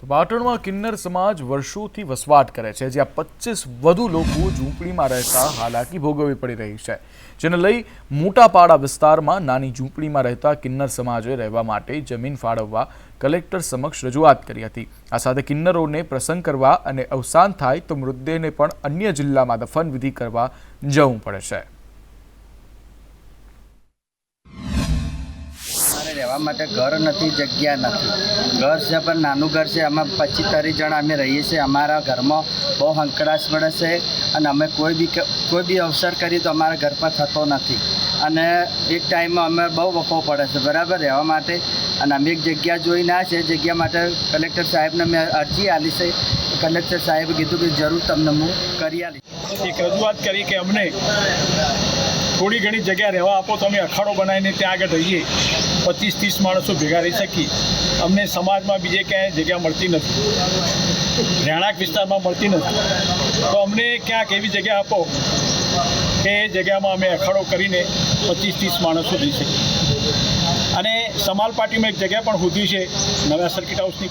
તો પાટણમાં કિન્નર સમાજ વર્ષોથી વસવાટ કરે છે, જ્યાં પચીસ વધુ લોકો ઝૂંપડીમાં રહેતા હાલાકી ભોગવવી પડી રહી છે. જેને લઈ મોટાપાડા વિસ્તારમાં નાની ઝૂંપડીમાં રહેતા કિન્નર સમાજે રહેવા માટે જમીન ફાળવવા કલેક્ટર સમક્ષ રજૂઆત કરી હતી. આ સાથે કિન્નરોને પ્રસંગ કરવા અને અવસાન થાય તો મૃતદેહને પણ અન્ય જિલ્લામાં દફન વિધિ કરવા જવું પડે છે. અમારે રહેવા માટે ઘર નથી, જગ્યા નથી. ઘર છે, પણ નાનું ઘર છે. અમે પચીસ ત્રીસ જણા અમે રહીએ છીએ. અમારા ઘરમાં બહુ હંકડાશ પડે છે અને અમે કોઈ બી કોઈ બી અવસર કરીએ તો અમારા ઘર પર થતો નથી. અને એક ટાઈમમાં અમે બહુ વખો પડે છે. બરાબર? રહેવા માટે. અને અમે એક જગ્યા જોઈ ના છે. જગ્યા માટે કલેક્ટર સાહેબને મેં અરજી આપી છે. કલેક્ટર સાહેબે કીધું કે જરૂર તમને હું કરી આપીશ. એક રજૂઆત કરી કે અમને થોડી ઘણી જગ્યા રહેવા આપો તો અમે અખાડો બનાવીને ત્યાં આગળ રહીએ. પચીસ ત્રીસ માણસો ભેગા રહી શકીએ. અમને સમાજમાં બીજે ક્યાંય જગ્યા મળતી નથી. રહેણાંક વિસ્તારમાં મળતી નથી. તો અમને ક્યાંક એવી જગ્યા આપો કે એ જગ્યામાં અમે અખાડો કરીને પચીસ ત્રીસ માણસો રહી શકીએ. અને સમાલ પાર્ટીમાં એક જગ્યા પણ હોતી છે, નવા સર્કિટ હાઉસની